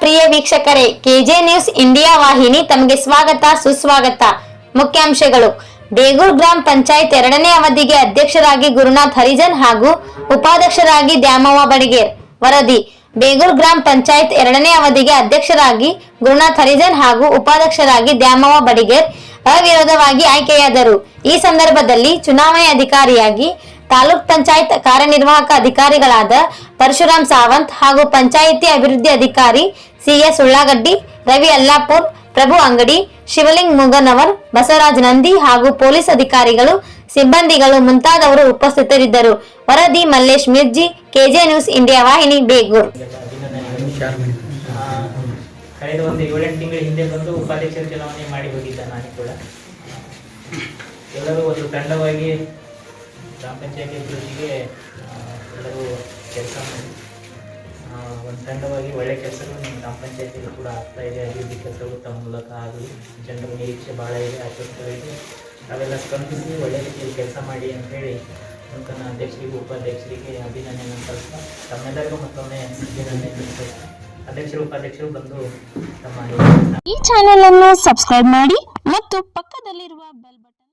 ಪ್ರಿಯ ವೀಕ್ಷಕರೇ K J news India ವಾಹಿನಿ ತಮಗೆ ಸ್ವಾಗತ, ಸುಸ್ವಾಗತ. ಮುಖ್ಯಾಂಶಗಳು. ಬೇಗೂರ್ ಗ್ರಾಮ ಪಂಚಾಯತ್ ಎರಡನೇ ಅವಧಿಗೆ ಅಧ್ಯಕ್ಷರಾಗಿ ಗುರುನಾಥ್ ಹರಿಜನ್ ಹಾಗೂ ಉಪಾಧ್ಯಕ್ಷರಾಗಿ ದ್ಯಾಮವ್ವ ಬಡಿಗೇರ್. ವರದಿ. ಬೇಗೂರ್ ಗ್ರಾಮ ಪಂಚಾಯತ್ ಎರಡನೇ ಅವಧಿಗೆ ಅಧ್ಯಕ್ಷರಾಗಿ ಗುರುನಾಥ್ ಹರಿಜನ್ ಹಾಗೂ ಉಪಾಧ್ಯಕ್ಷರಾಗಿ ದ್ಯಾಮವ್ವ ಬಡಿಗೇರ್ ಅವಿರೋಧವಾಗಿ ಆಯ್ಕೆಯಾದರು. ಈ ಸಂದರ್ಭದಲ್ಲಿ ಚುನಾವಣೆ ಅಧಿಕಾರಿಯಾಗಿ ತಾಲೂಕ್ ಪಂಚಾಯತ್ ಕಾರ್ಯನಿರ್ವಾಹಕ ಅಧಿಕಾರಿಗಳಾದ ಪರಶುರಾಮ್ ಸಾವಂತ್ ಹಾಗೂ ಪಂಚಾಯಿತಿ ಅಭಿವೃದ್ಧಿ ಅಧಿಕಾರಿ ಸಿಎಸ್ ಉಳ್ಳಾಗಡ್ಡಿ, ರವಿ ಅಲ್ಲಾಪುರ್, ಪ್ರಭು ಅಂಗಡಿ, ಶಿವಲಿಂಗ್ ಮುಗನವರ್, ಬಸವರಾಜ್ ನಂದಿ ಹಾಗೂ ಪೊಲೀಸ್ ಅಧಿಕಾರಿಗಳು, ಸಿಬ್ಬಂದಿಗಳು ಮುಂತಾದವರು ಉಪಸ್ಥಿತರಿದ್ದರು. ವರದಿ Mallesh Mirji, KJ news India ವಾಹಿನಿ, ಬೇಗೂರ್. ಕಳೆದ ಒಂದು ಏಳೆಂಟು ತಿಂಗಳ ಹಿಂದೆ ಬಂದು ಉಪಾಧ್ಯಕ್ಷರ ಚುನಾವಣೆ ಮಾಡಿ ಹೋಗಿದ್ದ ನಾನು ಕೂಡ. ಎಲ್ಲರೂ ಒಂದು ತಂಡವಾಗಿ ಗ್ರಾಮ ಪಂಚಾಯತಿ ಅಭಿವೃದ್ಧಿಗೆ ಎಲ್ಲರೂ ಕೆಲಸ ಮಾಡಿ. ಒಂದು ತಂಡವಾಗಿ ಒಳ್ಳೆಯ ಕೆಲಸಗಳು ನಮ್ಮ ಗ್ರಾಮ ಪಂಚಾಯತಿಗೂ ಕೂಡ ಆಗ್ತಾ ಇದೆ. ಅಭಿವೃದ್ಧಿ ಕೆಲಸಗಳು ತಮ್ಮ ಮೂಲಕ ಆಗಲಿ, ಜನರ ನಿರೀಕ್ಷೆ ಭಾಳ ಇದೆ ಆಸಕ್ತಗಳಿದೆ ಅವೆಲ್ಲ ಸ್ಪಂದಿಸಿ ಒಳ್ಳೆಯ ರೀತಿಯಲ್ಲಿ ಕೆಲಸ ಮಾಡಿ ಅಂತೇಳಿ ನೂತನ ಅಧ್ಯಕ್ಷರಿಗೂ ಉಪಾಧ್ಯಕ್ಷರಿಗೆ ಅಭಿನಂದನೆ ಕಳಿಸ್ತಾ ತಮ್ಮೆಲ್ಲರಿಗೂ ಮತ್ತೊಮ್ಮೆ ಅಭಿನಂದನೆ ಸಲ್ಲಿಸ್ತಾ, ಅಧ್ಯಕ್ಷರು, ಉಪಾಧ್ಯಕ್ಷರು ಬಂದು ತಮ್ಮ ಈ ಚಾನೆಲ್ ಅನ್ನು ಸಬ್ಸ್ಕ್ರೈಬ್ ಮಾಡಿ ಮತ್ತು ಪಕ್ಕದಲ್ಲಿರುವ ಬೆಲ್ ಬಟನ್